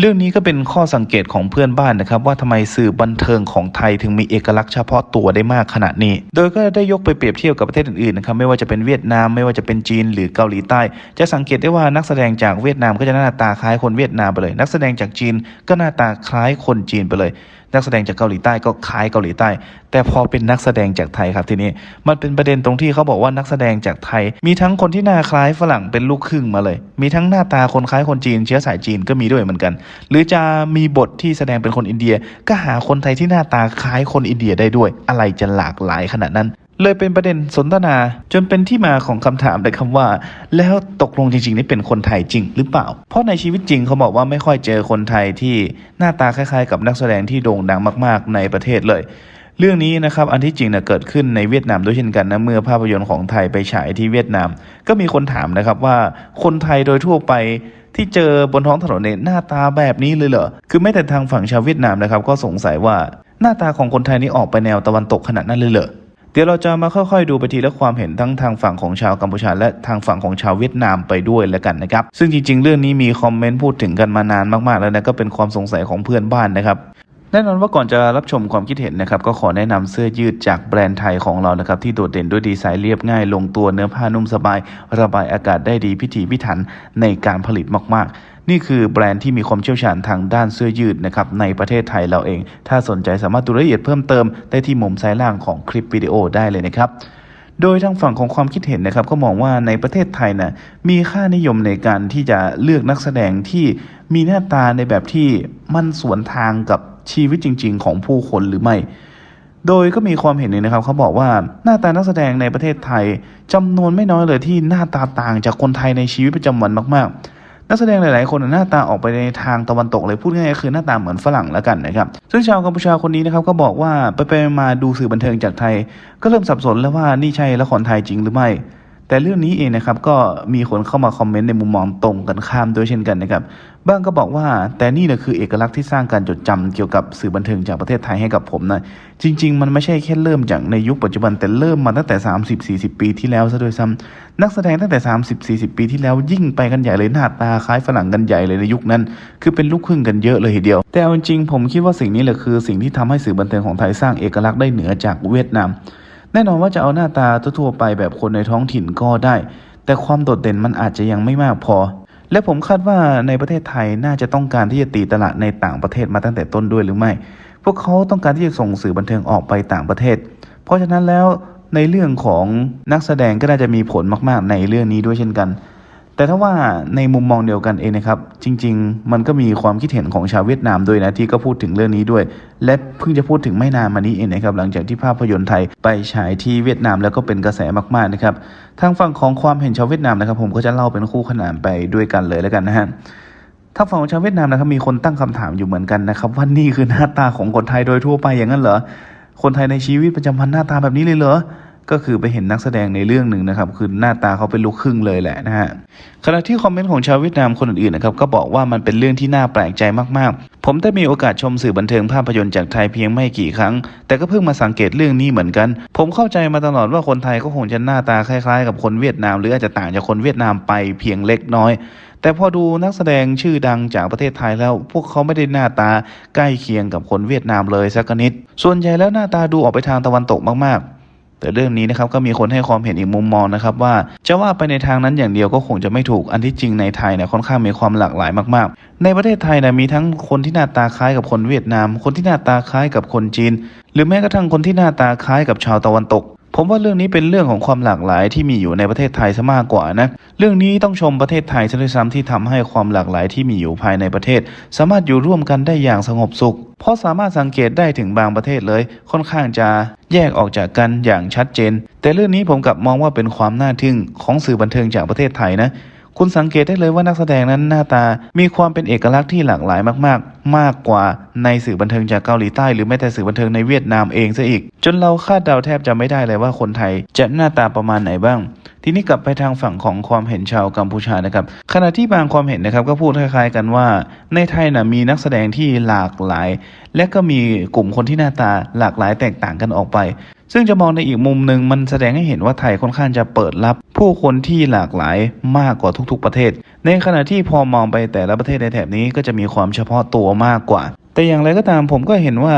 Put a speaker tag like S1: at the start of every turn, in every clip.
S1: เรื่องนี้ก็เป็นข้อสังเกตของเพื่อนบ้านนะครับ ว่าทำไมสื่อบันเทิงของไทยถึงมีเอกลักษณ์เฉพาะตัวได้มากขนาดนี้ โดยก็ได้ยกไปเปรียบเทียบกับประเทศอื่นๆนะครับไม่ว่าจะเป็นเวียดนามไม่ว่าจะเป็นจีนหรือเกาหลีใต้ จะสังเกตได้ว่านักแสดงจากเวียดนามก็จะหน้าตาคล้ายคนเวียดนามไปเลย นักแสดงจากจีนก็หน้าตาคล้ายคนจีนไปเลย นักแสดงจากเกาหลีใต้ก็คล้ายเกาหลีใต้ แต่พอเป็นนักแสดงจากไทยครับทีนี้ มันเป็นประเด็นตรงที่เขาบอกว่านักแสดงจากไทย มีทั้งคนที่หน้าคล้ายฝรั่งเป็นลูกครึ่งมาเลย มีทั้งหน้าตาคนคล้ายคนจีน เชื้อสายจีนก็มีด้วยเหมือนกัน หรือจะมีบทที่แสดงเป็นคนอินเดีย ก็หาคนไทยที่หน้าตาคล้ายคนอินเดียได้ด้วย อะไรจะหลากหลายขนาดนั้น เลยเป็นประเด็นสนทนาจนเป็นที่มาของคำถามเลยคำว่า แล้วตกลงจริงๆนี่เป็นคนไทยจริงหรือเปล่า เพราะในชีวิตจริงเขาบอกว่าไม่ค่อยเจอคนไทยที่หน้าตาคล้ายๆ กับนักแสดงที่โด่งดังมาก ๆ ในประเทศเลย เรื่องนี้นะครับอันที่จริงนะเกิดขึ้นในเวียดนามด้วยเช่นกันนะเมื่อภาพยนตร์ของไทยไปฉายที่เวียดนาม ก็มีคนถามนะครับว่าคนไทยโดยทั่วไปที่เจอบนท้องถนนเนี่ยหน้าตาแบบนี้เลยเหรอคือไม่แต่ทางฝั่งชาวเวียดนามนะครับก็สงสัยว่าหน้าตาของคนไทยนี่ออกไปแนวตะวันตกขนาดนั้นเลยเหรอ ดี๋ยวเราจะมาค่อยๆ ดูไปทีละความเห็นทั้งทางฝั่งของชาวกัมพูชา และทางฝั่งของชาวเวียดนามไปด้วยแล้วกันนะครับ ซึ่งจริงๆ เรื่องนี้มีคอมเมนต์พูดถึงกันมานานมากๆแล้วนะก็เป็นความสงสัยของเพื่อนบ้านนะครับแน่นอนว่าก่อนจะรับชมความคิดเห็นนะครับก็ขอแนะนำเสื้อยืดจากแบรนด์ไทยของเรานะครับที่โดดเด่นด้วยดีไซน์เรียบง่าย ลงตัวเนื้อผ้านุ่มสบาย ระบายอากาศได้ดีพิถีพิถันในการผลิตมากๆ นี่คือแบรนด์ที่มีความเชี่ยวชาญทางด้านเสื้อยืดนะครับในประเทศไทยเราเอง ถ้าสนใจสามารถดูรายละเอียดเพิ่มเติมได้ที่มุมซ้ายล่างของคลิปวิดีโอได้เลยนะครับโดยทางฝั่งของความคิดเห็นนะครับก็มองว่าในประเทศไทยนะมีค่านิยมในการที่จะเลือกนักแสดงที่มีหน้าตาในแบบที่มันสวนทางกับชีวิตจริง ๆ ของผู้คนหรือไม่ โดยก็มีความเห็นหนึ่งนะครับเขาบอกว่าหน้าตานักแสดงในประเทศไทยจำนวนไม่น้อยเลยที่หน้าตาต่างจากคนไทยในชีวิตประจำวันมากๆ นักแสดงหลาย ๆ คนหน้าตาออกไปในทางตะวันตกเลยพูดง่ายๆคือหน้าตาเหมือนฝรั่งแล้วกันนะครับซึ่งชาวกัมพูชาคนนี้นะครับก็บอกว่าไปไปมาดูสื่อบันเทิงจากไทย ก็เริ่มสับสนแล้วว่านี่ใช่ละครไทยจริงหรือไม่ แต่เรื่องนี้เองนะครับก็มีคนเข้ามาคอมเมนต์ในมุมมองตรงกันข้ามด้วยเช่นกันนะครับบ้างก็บอกว่าแต่นี่แหละคือเอกลักษณ์ที่สร้างการจดจำเกี่ยวกับสื่อบันเทิงจากประเทศไทยให้กับผมนะจริง ๆ มันไม่ใช่แค่เริ่มจากในยุคปัจจุบันแต่เริ่มมาตั้งแต่ 30-40 ปีที่แล้วซะด้วยซ้ำนักแสดงตั้งแต่ 30-40 ปีที่แล้วยิ่งไปกันใหญ่เลยหน้าตาคล้ายฝรั่งกันใหญ่เลยในยุคนั้น คือเป็นลูกครึ่งกันเยอะเลยทีเดียว แต่เอาจริงๆผมคิดว่าสิ่งนี้แหละคือสิ่งที่ทำให้สื่อบันเทิงของไทยสร้างเอกลักษณ์ได้เหนือจากเวียดนาม แน่นอนว่าจะเอาหน้าตาทั่วๆไปแบบคนในท้องถิ่นก็ได้ แต่ความโดดเด่นมันอาจจะยังไม่มากพอ และผมคาดว่าในประเทศไทยน่าจะต้องการที่จะตีตลาดในต่างประเทศมาตั้งแต่ต้นด้วยหรือไม่ พวกเขาต้องการที่จะส่งสื่อบันเทิงออกไปต่างประเทศ เพราะฉะนั้นแล้วในเรื่องของนักแสดงก็น่าจะมีผลมาก ๆ ในเรื่องนี้ด้วยเช่นกัน แต่ถ้าว่าในมุมมองเดียวกันเองนะครับ จริง ๆ มันก็มีความคิดเห็นของชาวเวียดนามด้วยนะที่ก็พูดถึงเรื่องนี้ด้วย และเพิ่งจะพูดถึงไม่นานมานี้เองนะครับหลังจากที่ภาพยนตร์ไทยไปฉายที่เวียดนามแล้วก็เป็นกระแสมากๆนะครับทางฝั่งของความเห็นชาวเวียดนามนะครับ ผมก็จะเล่าเป็นคู่ขนานไปด้วยกันเลยแล้วกันนะฮะถ้าฝั่งของชาวเวียดนามนะครับมีคนตั้งคำถามอยู่เหมือนกันนะครับว่านี่คือหน้าตาของคนไทยโดยทั่วไปอย่างนั้นเหรอคนไทยในชีวิตประจำวันหน้าตาแบบนี้เลยเหรอ ก็คือไปเห็นนักแสดงในเรื่องหนึ่งนะครับคือหน้าตาเขาเป็นลูกครึ่งเลยแหละนะฮะขณะที่คอมเมนต์ของชาวเวียดนามคนอื่นๆนะครับก็บอกว่ามันเป็นเรื่องที่น่าแปลกใจมากๆ ผมได้มีโอกาสชมสื่อบันเทิงภาพยนตร์จากไทยเพียงไม่กี่ครั้ง แต่ก็เพิ่งมาสังเกตเรื่องนี้เหมือนกัน ผมเข้าใจมาตลอดว่าคนไทยก็คงจะหน้าตาคล้าย ๆ กับคนเวียดนาม หรืออาจจะต่างจากคนเวียดนามไปเพียงเล็กน้อยแต่พอดูนักแสดงชื่อดังจากประเทศไทยแล้ว พวกเขาไม่ได้หน้าตาใกล้เคียงกับคนเวียดนามเลยสักนิด ส่วนใหญ่แล้วหน้าตาดูออกไปทางตะวันตกมากๆ แต่เรื่องนี้นะครับก็มีคนให้ความเห็นอีกมุมมองนะครับว่าจะว่าไปในทางนั้นอย่างเดียวก็คงจะไม่ถูกอันที่จริงในไทยเนี่ยค่อนข้างมีความหลากหลายมากๆ ในประเทศไทยนะมีทั้งคนที่หน้าตาคล้ายกับคนเวียดนาม คนที่หน้าตาคล้ายกับคนจีน หรือแม้กระทั่งคนที่หน้าตาคล้ายกับชาวตะวันตก ผมว่าเรื่องนี้เป็นเรื่องของความหลากหลายที่มีอยู่ในประเทศไทยซะมากกว่านะเรื่องนี้ต้องชมประเทศไทยซะด้วยซ้ำที่ทำให้ความหลากหลายที่มีอยู่ภายในประเทศ สามารถอยู่ร่วมกันได้อย่างสงบสุข เพราะสามารถสังเกตได้ถึงบางประเทศเลย ค่อนข้างจะแยกออกจากกันอย่างชัดเจน แต่เรื่องนี้ผมกลับมองว่าเป็นความน่าทึ่งของสื่อบันเทิงจากประเทศไทยนะ คุณสังเกตได้เลยว่านักแสดงนั้นหน้าตา มีความเป็นเอกลักษณ์ที่หลากหลายมากๆ มากกว่าในสื่อบันเทิงจากเกาหลีใต้ หรือแม้แต่สื่อบันเทิงในเวียดนามเองซะอีก จนเราคาดเดาแทบจะไม่ได้เลยว่าคนไทย จะหน้าตาประมาณไหนบ้าง ทีนี้กลับไปทางฝั่งของความเห็นชาวกัมพูชานะครับ ขณะที่บางความเห็นนะครับก็พูดคล้ายๆกันว่า ในไทยนะมีนักแสดงที่หลากหลาย และก็มีกลุ่มคนที่หน้าตาหลากหลายแตกต่างกันออกไป ซึ่งจะมองในอีกมุมหนึ่งมันแสดงให้เห็นว่าไทยค่อนข้างจะเปิดรับ ผู้คนที่หลากหลายมากกว่าทุกๆประเทศ ในขณะที่พอมองไปแต่ละประเทศในแถบนี้ก็จะมีความเฉพาะตัวมากกว่า แต่อย่างไรก็ตามผมก็เห็นว่า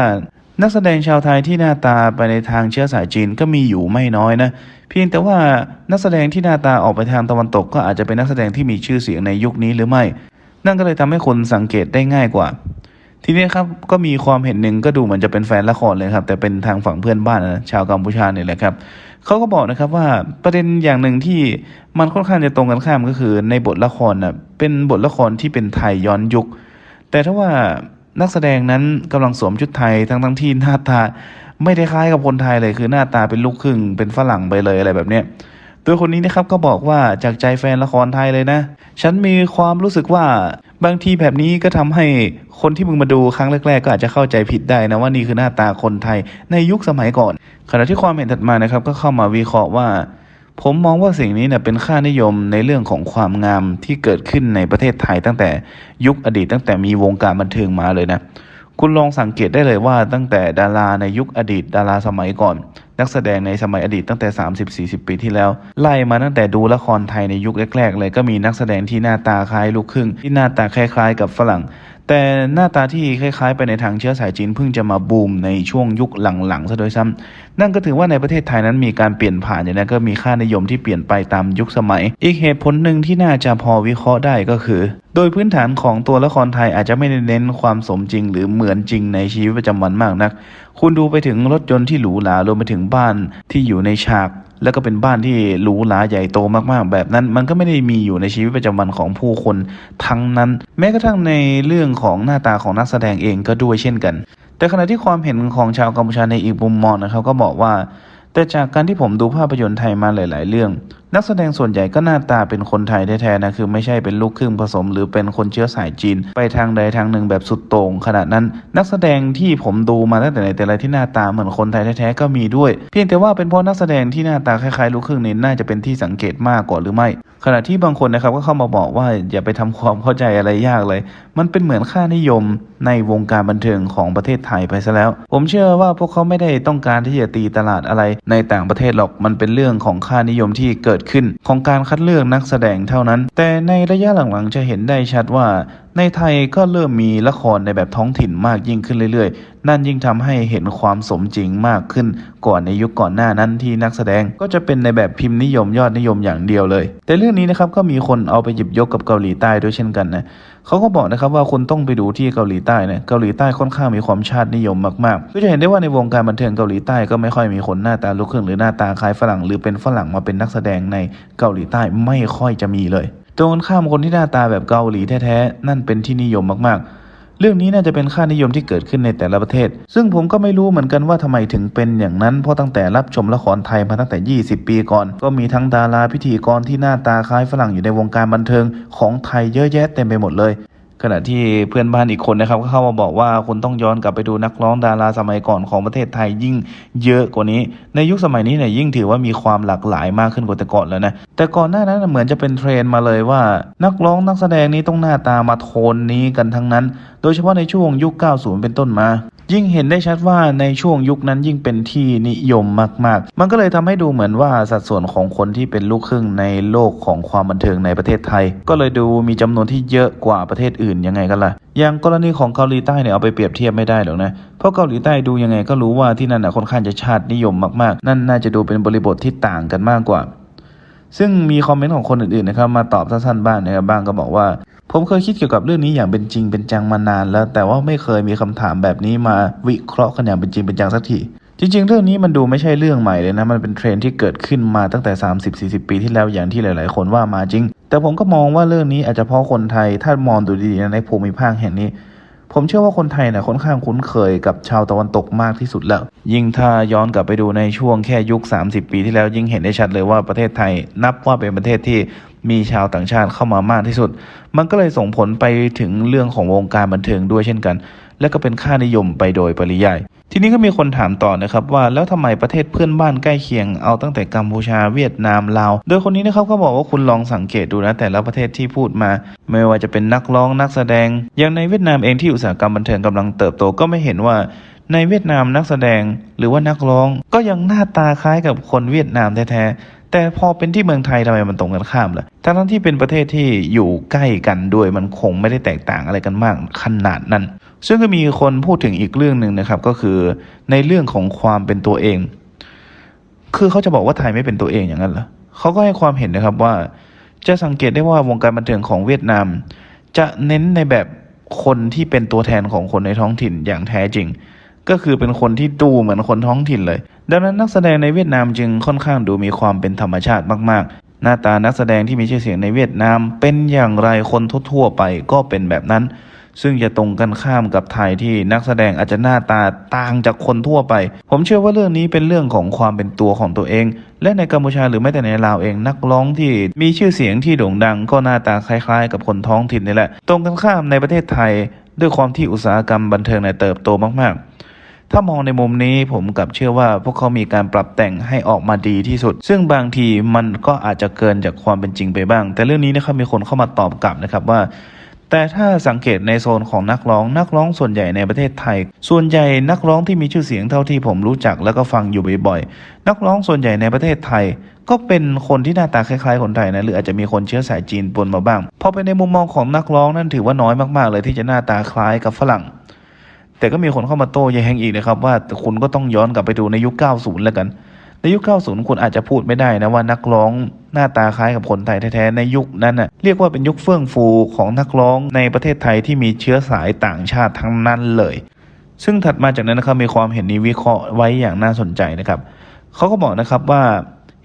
S1: นักแสดงชาวไทยที่หน้าตาไปในทางเชื้อสายจีนก็มีอยู่ไม่น้อยนะเพียงแต่ว่านักแสดงที่หน้าตาออกไปทางตะวันตก ก็อาจจะเป็นนักแสดงที่มีชื่อเสียงในยุคนี้หรือไม่ นั่นก็เลยทำให้คนสังเกตได้ง่ายกว่า ทีนี้ครับก็มีความเห็นหนึ่งก็ดูเหมือนจะเป็นแฟนละครเลยครับ แต่เป็นทางฝั่งเพื่อนบ้านนะชาวกัมพูชาเนี่ยแหละครับเขาก็บอกนะครับว่าประเด็นอย่างหนึ่งที่มันค่อนข้างจะตรงกันข้ามก็คือในบทละครน่ะเป็นบทละครที่เป็นไทยย้อนยุค แต่ถ้าว่านักแสดงนั้นกำลังสวมชุดไทยทั้งทั้งที่หน้าตา ไม่ได้คล้ายกับคนไทยเลยคือหน้าตาเป็นลูกครึ่งเป็นฝรั่งไปเลยอะไรแบบเนี้ย ยคนนี้นะครับก็บอกว่าจากใจแฟนละครไทยเลยนะ ฉันมีความรู้สึกว่าบางทีแบบนี้ก็ทำให้คนที่มึงมาดูครั้งแรกๆ ก็อาจจะเข้าใจผิดได้นะว่านี่คือหน้าตาคนไทยในยุคสมัยก่อน ขณะที่ความเห็นถัดมานะครับก็เข้ามาวิเคราะห์ว่า ผมมองว่าสิ่งนี้เนี่ยเป็นค่านิยมในเรื่องของความงามที่เกิดขึ้นในประเทศไทยตั้งแต่ยุคอดีตตั้งแต่มีวงการบันเทิงมาเลยนะคุณลองสังเกตได้เลยว่าตั้งแต่ดาราในยุคอดีตดาราสมัยก่อน นักแสดงในสมัยอดีตตั้งแต่ 30-40 ปีที่แล้ว ไล่มาตั้งแต่ดูละครไทยในยุคแรกๆ เลยก็มีนักแสดงที่หน้าตาคล้ายลูกครึ่ง ที่หน้าตาคล้ายๆ กับฝรั่ง แต่หน้าตาที่คล้ายๆ ไปในทางเชื้อสายจีนเพิ่งจะมาบูมในช่วงยุคหลังๆซะโดยซ้ำนั่นก็ถือว่าในประเทศไทยนั้นมีการเปลี่ยนผ่านอย่างนั้นก็มีค่านิยมที่เปลี่ยนไปตามยุคสมัย อีกเหตุผลหนึ่งที่น่าจะพอวิเคราะห์ได้ก็คือ โดยพื้นฐานของตัวละครไทยอาจจะไม่ได้เน้นความสมจริง หรือเหมือนจริงในชีวิตประจำวันมากนัก คุณดูไปถึงรถยนต์ที่หรูหรารวมไปถึงบ้านที่อยู่ในฉาก แล้วก็เป็นบ้านที่หรูหราใหญ่โตมากๆ แบบนั้น มันก็ไม่ได้มีอยู่ในชีวิตประจำวันของผู้คนทั้งนั้น แม้กระทั่งในเรื่องของหน้าตาของนักแสดงเองก็ด้วยเช่นกัน แต่ขณะที่ความเห็นของชาวกัมพูชาในอีกมุมมองนะครับก็บอกว่า แต่จากการที่ผมดูภาพยนตร์ไทยมาหลาย ๆ เรื่อง นักแสดงส่วนใหญ่ก็หน้าตาเป็นคนไทยแท้ๆนะคือไม่ใช่เป็นลูกครึ่งผสม หรือเป็นคนเชื้อสายจีน ไปทางใดทางหนึ่งแบบสุดโต่งขนาดนั้น นักแสดงที่ผมดูมาตั้งแต่ไหนแต่ไรที่หน้าตาเหมือนคนไทยแท้ๆก็มีด้วย เพียงแต่ว่าเป็นเพราะนักแสดงที่หน้าตาคล้ายๆลูกครึ่งนี้น่าจะเป็นที่สังเกตมากกว่าหรือไม่ ขณะที่บางคนนะครับก็เข้ามาบอกว่าอย่าไปทำความเข้าใจอะไรยากเลย มันเป็นเหมือนค่านิยมในวงการบันเทิงของประเทศไทยไปซะแล้ว ผมเชื่อว่าพวกเขาไม่ได้ต้องการที่จะตีตลาดอะไรในต่างประเทศหรอกมันเป็นเรื่องของค่านิยมที่เกิดขึ้นของการคัดเลือกนักแสดงเท่านั้น แต่ในระยะหลังๆจะเห็นได้ชัดว่า ในไทยก็เริ่มมีละครในแบบท้องถิ่นมากยิ่งขึ้นเรื่อยๆ นั่นยิ่งทำให้เห็นความสมจริงมากขึ้น ก่อนในยุคก่อนหน้านั้นที่นักแสดงก็จะเป็นในแบบพิมพ์นิยมยอดนิยมอย่างเดียวเลย แต่เรื่องนี้นะครับก็มีคนเอาไปหยิบยกกับเกาหลีใต้ด้วยเช่นกันนะ เขาก็บอกนะครับว่าคุณต้องไปดูที่เกาหลีใต้นะเกาหลีใต้ค่อนข้างมีความชาตินิยมมากๆก็จะเห็นได้ว่าในวงการบันเทิงเกาหลีใต้ก็ไม่ค่อยมีคนหน้าตาลูกครึ่งหรือหน้าตาคล้ายฝรั่ง หรือเป็นฝรั่งมาเป็นนักแสดงในเกาหลีใต้ไม่ค่อยจะมีเลยตรงข้ามคนที่หน้าตาแบบเกาหลีแท้ๆนั่นเป็นที่นิยมมากๆ เรื่องนี้น่าจะเป็นค่านิยมที่เกิดขึ้นในแต่ละประเทศ ซึ่งผมก็ไม่รู้เหมือนกันว่าทำไมถึงเป็นอย่างนั้น เพราะตั้งแต่รับชมละครไทยมาตั้งแต่ 20 ปีก่อน ก็มีทั้งดาราพิธีกรที่หน้าตาคล้ายฝรั่งอยู่ในวงการบันเทิงของไทยเยอะแยะเต็มไปหมดเลยขณะที่เพื่อนบ้านอีกคนนะครับก็เข้ามาบอกว่าคุณต้องย้อนกลับไปดูนักร้องดาราสมัยก่อนของประเทศไทยยิ่งเยอะกว่านี้ ในยุคสมัยนี้เนี่ยยิ่งถือว่ามีความหลากหลายมากขึ้นกว่าแต่ก่อนแล้วนะ แต่ก่อนหน้านั้นเหมือนจะเป็นเทรนมาเลยว่า นักร้องนักแสดงนี้ต้องหน้าตามาโทนนี้กันทั้งนั้น โดยเฉพาะในช่วงยุค 90 เป็นต้นมา ยิ่งเห็นได้ชัดว่าในช่วงยุคนั้นยิ่งเป็นที่นิยมมาก ๆ มันก็เลยทำให้ดูเหมือนว่าสัดส่วนของคนที่เป็นลูกครึ่งในโลกของความบันเทิงในประเทศไทย ก็เลยดูมีจำนวนที่เยอะกว่าประเทศอื่นยังไงกันล่ะอย่างกรณีของเกาหลีใต้เนี่ยเอาไปเปรียบเทียบไม่ได้หรอกนะ เพราะเกาหลีใต้ดูยังไงก็รู้ว่าที่นั่นน่ะค่อนข้างจะชาตินิยมมากๆ นั่นน่าจะดูเป็นบริบทที่ต่างกันมากกว่า ซึ่งมีคอมเมนต์ของคนอื่นๆนะครับมาตอบสั้นๆบ้างนะครับบ้างก็บอกว่า ผมเคยคิดเกี่ยวกับเรื่องนี้อย่างเป็นจริงเป็นจังมานานแล้ว แต่ว่าไม่เคยมีคำถามแบบนี้มาวิเคราะห์กันอย่างเป็นจริงเป็นจังสักทีจริงๆ เรื่องนี้มันดูไม่ใช่เรื่องใหม่เลยนะ มันเป็นเทรนที่เกิดขึ้นมาตั้งแต่ 30-40 ปีที่แล้วอย่างที่หลาย ๆ คนว่ามาจริง แต่ผมก็มองว่าเรื่องนี้อาจจะเพราะคนไทยถ้ามองดูดีๆนะในภูมิภาคแห่งนี้ ผมเชื่อว่าคนไทยเนี่ยค่อนข้างคุ้นเคยกับชาวตะวันตกมากที่สุดแล้ว ยิ่งถ้าย้อนกลับไปดูในช่วงแค่ยุค 30 ปีที่แล้ว ยิ่งเห็นได้ชัดเลยว่าประเทศไทยนับว่าเป็นประเทศที่มีชาวต่างชาติเข้ามามากที่สุด มันก็เลยส่งผลไปถึงเรื่องของวงการบันเทิงด้วยเช่นกัน และก็เป็นค่านิยมไปโดยปริยาย ทีนี้ก็มีคนถามต่อนะครับว่าแล้วทำไมประเทศเพื่อนบ้านใกล้เคียงเอาตั้งแต่กัมพูชาเวียดนามลาว โดยคนนี้นะครับก็บอกว่าคุณลองสังเกตดูนะแต่ละประเทศที่พูดมา ไม่ว่าจะเป็นนักร้องนักแสดง อย่างในเวียดนามเองที่อุตสาหกรรมบันเทิงกำลังเติบโตก็ไม่เห็นว่าในเวียดนามนักแสดงหรือว่านักร้องก็ยังหน้าตาคล้ายกับคนเวียดนามแท้ๆ แต่พอเป็นที่เมืองไทยทำไมมันตรงกันข้ามล่ะทั้งที่เป็นประเทศที่อยู่ใกล้กันด้วยมันคงไม่ได้แตกต่างอะไรกันมากขนาดนั้น ซึ่งก็มีคนพูดถึงอีกเรื่องหนึ่งนะครับ ก็คือในเรื่องของความเป็นตัวเอง คือเขาจะบอกว่าไทยไม่เป็นตัวเองอย่างนั้นเหรอเขาก็ให้ความเห็นนะครับว่า จะสังเกตได้ว่าวงการบันเทิงของเวียดนาม จะเน้นในแบบคนที่เป็นตัวแทนของคนในท้องถิ่นอย่างแท้จริง ก็คือเป็นคนที่ดูเหมือนคนท้องถิ่นเลย ดังนั้นนักแสดงในเวียดนามจึงค่อนข้างดูมีความเป็นธรรมชาติมากๆ หน้าตานักแสดงที่มีชื่อเสียงในเวียดนาม เป็นอย่างไรคนทั่วๆไปก็เป็นแบบนั้น ซึ่งจะตรงกันข้ามกับไทยที่นักแสดงอาจจะหน้าตาต่างจากคนทั่วไป ผมเชื่อว่าเรื่องนี้เป็นเรื่องของความเป็นตัวของตัวเอง และในกัมพูชาหรือแม้แต่ในลาวเองนักร้องที่มีชื่อเสียงที่โด่งดัง ก็หน้าตาคล้ายๆ กับคนท้องถิ่นนี่แหละ ตรงกันข้ามในประเทศไทย ด้วยความที่อุตสาหกรรมบันเทิงในเติบโตมากๆถ้ามองในมุมนี้ผมกับเชื่อว่าพวกเขามีการปรับแต่งให้ออกมาดีที่สุด ซึ่งบางทีมันก็อาจจะเกินจากความเป็นจริงไปบ้าง แต่เรื่องนี้นะครับมีคนเข้ามาตอบกลับนะครับว่า แต่ถ้าสังเกตในโซนของนักร้องนักร้องส่วนใหญ่ในประเทศไทย ส่วนใหญ่นักร้องที่มีชื่อเสียงเท่าที่ผมรู้จักแล้วก็ฟังอยู่บ่อยๆ นักร้องส่วนใหญ่ในประเทศไทย ก็เป็นคนที่หน้าตาคล้ายๆคนไทยนะหรืออาจจะมีคนเชื้อสายจีนปนมาบ้างพอเป็นในมุมมองของนักร้องนั่นถือว่าน้อยมากๆ เลยที่จะหน้าตาคล้ายกับฝรั่ง แต่ก็มีคนเข้ามาโต้แย้งอีกนะครับว่าคุณก็ต้องย้อนกลับไปดูในยุค 90 แล้วกัน ในยุค 90คุณอาจจะพูดไม่ได้นะว่านักร้องหน้าตาคล้ายกับคนไทยแท้ๆ ในยุคนั้นน่ะเรียกว่าเป็นยุคเฟื่องฟูของนักร้องในประเทศไทยที่มีเชื้อสายต่างชาติทั้งนั้นเลย ซึ่งถัดมาจากนั้นนะครับมีความเห็นนี้วิเคราะห์ไว้อย่างน่าสนใจนะครับเขาก็บอกนะครับว่า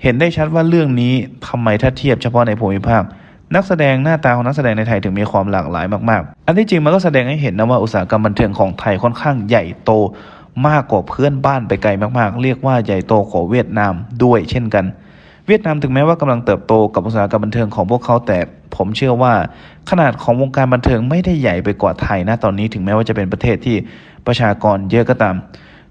S1: เห็นได้ชัดว่าเรื่องนี้ทำไมถ้าเทียบเฉพาะในภูมิภาคนักแสดงหน้าตาของนักแสดงในไทยถึงมีความหลากหลายมาก ๆ อันที่จริงมันก็แสดงให้เห็นนะว่าอุตสาหกรรมบันเทิงของไทยค่อนข้างใหญ่โต มากกว่าเพื่อนบ้านไปไกลมากๆ เรียกว่าใหญ่โตกว่าเวียดนามด้วยเช่นกัน เวียดนามถึงแม้ว่ากำลังเติบโตกับอุตสาหกรรมบันเทิงของพวกเขาแต่ผมเชื่อว่า ขนาดของวงการบันเทิงไม่ได้ใหญ่ไปกว่าไทยนะตอนนี้ถึงแม้ว่าจะเป็นประเทศที่ประชากรเยอะก็ตาม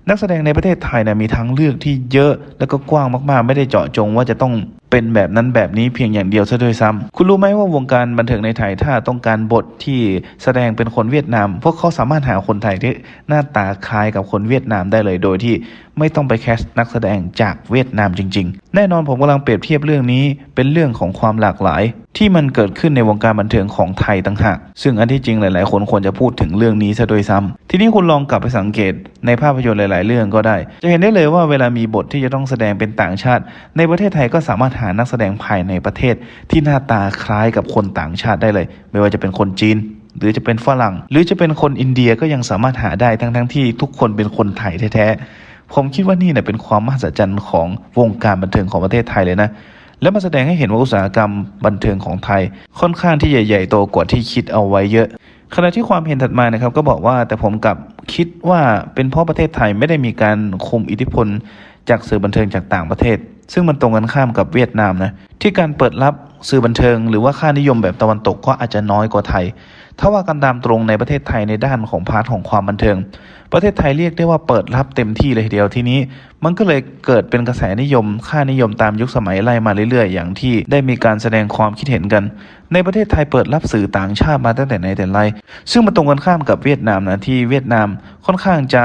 S1: นักแสดงในประเทศไทยนะมีทางเลือกที่เยอะแล้วก็กว้างมากๆ ไม่ได้เจาะจงว่าจะต้อง เป็นแบบนั้นแบบนี้เพียงอย่างเดียวซะด้วยซ้ำคุณรู้ไหมว่าวงการบันเทิงในไทยถ้าต้องการบทที่แสดงเป็นคนเวียดนาม พวกเขาสามารถหาคนไทยที่หน้าตาคล้ายกับคนเวียดนามได้เลยโดยที่ไม่ต้องไปแคสต์นักแสดงจากเวียดนามจริง ๆ แน่นอนผมกำลังเปรียบเทียบเรื่องนี้เป็นเรื่องของความหลากหลาย ที่มันเกิดขึ้นในวงการบันเทิงของไทยต่างหากซึ่งอันที่จริงหลาย ๆ คนควรจะพูดถึงเรื่องนี้ซะโดยซ้ำทีนี้คุณลองกลับไปสังเกตในภาพยนตร์หลาย ๆ เรื่องก็ได้ จะเห็นได้เลยว่าเวลามีบทที่จะต้องแสดงเป็นต่างชาติ ในประเทศไทยก็สามารถหาานักแสดงภายในประเทศ ที่หน้าตาคล้ายกับคนต่างชาติได้เลย ไม่ว่าจะเป็นคนจีน หรือจะเป็นฝรั่ง หรือจะเป็นคนอินเดียก็ยังสามารถหาได้ทั้งๆทที่ทุกคนเป็นคนไทยแท้ๆผมคิดว่านี่เนี่ยเป็นความมหัศจรรย์ของวงการบันเทิงของประเทศไทยเลยนะแล้วมาแสดงให้เห็นว่าอุตสาหกรรมบันเทิงของไทย ค่อนข้างที่ใหญ่ ๆ โตกว่าที่คิดเอาไว้เยอะ ขณะที่ความเห็นถัดมานะครับก็บอกว่าแต่ผมกับคิดว่าเป็นเพราะประเทศไทยไม่ได้มีการคุมอิทธิพล จากสื่อบันเทิงจากต่างประเทศ ซึ่งมันตรงกันข้ามกับเวียดนามนะที่การเปิดรับสื่อบันเทิง หรือว่าค่านิยมแบบตะวันตกก็อาจจะน้อยกว่าไทย ถ้าว่ากันตามตรงในประเทศไทยในด้านของพาร์ทของความบันเทิง ประเทศไทยเรียกได้ว่าเปิดรับเต็มที่เลยทีเดียวทีนี้ มันก็เลยเกิดเป็นกระแสนิยม ค่านิยมตามยุคสมัยไล่มาเรื่อยๆ อย่างที่ได้มีการแสดงความคิดเห็นกัน ในประเทศไทยเปิดรับสื่อต่างชาติมาตั้งแต่ไหนแต่ไร ซึ่งมันตรงกันข้ามกับเวียดนามนะที่เวียดนามค่อนข้างจะ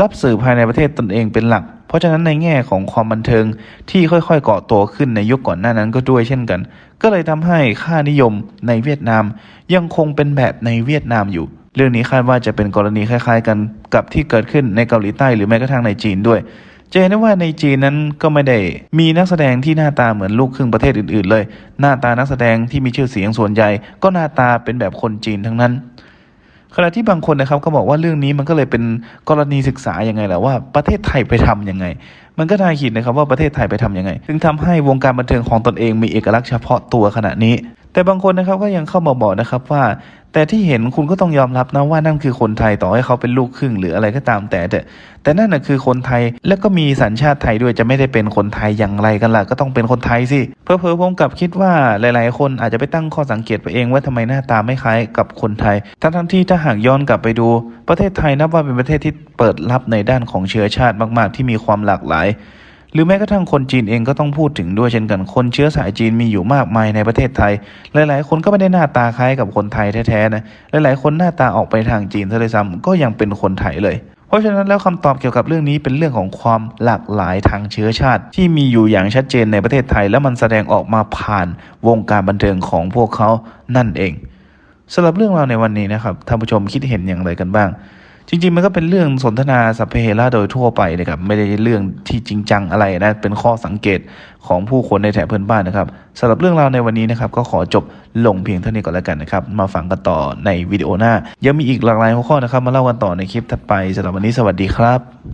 S1: รับสื่อภายในประเทศตนเองเป็นหลัก เพราะฉะนั้นในแง่ของความบันเทิงที่ค่อยๆเกาะตัวขึ้นในยุคก่อนหน้านั้นก็ด้วยเช่นกัน ก็เลยทำให้ค่านิยมในเวียดนาม ยังคงเป็นแบบในเวียดนามอยู่ เรื่องนี้คาดว่าจะเป็นกรณีคล้าย ๆ กันกับที่เกิดขึ้นในเกาหลีใต้หรือแม้กระทั่งในจีนด้วยจะเห็นได้ว่าในจีนนั้นก็ไม่ได้มีนักแสดงที่หน้าตาเหมือนลูกครึ่งประเทศอื่นๆเลย หน้าตานักแสดงที่มีชื่อเสียงส่วนใหญ่ ก็หน้าตาเป็นแบบคนจีนทั้งนั้น ขณะที่บางคนนะครับก็บอกว่าเรื่องนี้มันก็เลยเป็นกรณีศึกษาอย่างไงแหละว่าประเทศไทยไปทำยังไง มันก็น่าคิดนะครับว่าประเทศไทยไปทำยังไงถึงทำให้วงการบันเทิงของตนเองมีเอกลักษณ์เฉพาะตัวขณะนี้ แต่บางคนนะครับก็ยังเข้ามาบอกนะครับว่า แต่ที่เห็นคุณก็ต้องยอมรับนะว่านั่นคือคนไทยต่อให้เขาเป็นลูกครึ่งหรืออะไรก็ตามแต่แต่แต่นั่นนะคือคนไทยแล้วก็มีสัญชาติไทยด้วยจะไม่ได้เป็นคนไทยอย่างไรกันล่ะก็ต้องเป็นคนไทยสิเพอเพอผมกับคิดว่าหลาย ๆ คนอาจจะไปตั้งข้อสังเกตไปเองว่าทำไมหน้าตาไม่คล้ายกับคนไทย ทั้งทั้งที่ถ้าหากย้อนกลับไปดู ประเทศไทยนับว่าเป็นประเทศที่เปิดรับในด้านของเชื้อชาติมาก ๆ ที่มีความหลากหลาย หรือแม้กระทั่งคนจีนเองก็ต้องพูดถึงด้วยเช่นกันคนเชื้อสายจีนมีอยู่มากมายในประเทศไทย หลายๆ คนก็ไม่ได้หน้าตาคล้ายกับคนไทยแท้ๆนะหลายๆ คนหน้าตาออกไปทางจีนซะเลยซ้ำก็ยังเป็นคนไทยเลยเพราะฉะนั้นแล้วคำตอบเกี่ยวกับเรื่องนี้เป็นเรื่องของความหลากหลายทางเชื้อชาติ ที่มีอยู่อย่างชัดเจนในประเทศไทย และมันแสดงออกมาผ่านวงการบันเทิงของพวกเขานั่นเองสำหรับเรื่องราวในวันนี้นะครับท่านผู้ชมคิดเห็นอย่างไรกันบ้าง จริงๆ มันก็เป็นเรื่องสนทนาสัพเพเหระโดยทั่วไปนะครับ ไม่ได้เรื่องที่จริงจังอะไรนะ เป็นข้อสังเกตของผู้คนในแถบเพื่อนบ้านนะครับสำหรับเรื่องราวในวันนี้นะครับ ก็ขอจบลงเพียงเท่านี้ก่อนแล้วกันนะครับ มาฟังกันต่อในวิดีโอหน้า ยังมีอีกหลากหลายหัวข้อนะครับ มาเล่ากันต่อในคลิปถัดไปสำหรับวันนี้สวัสดีครับ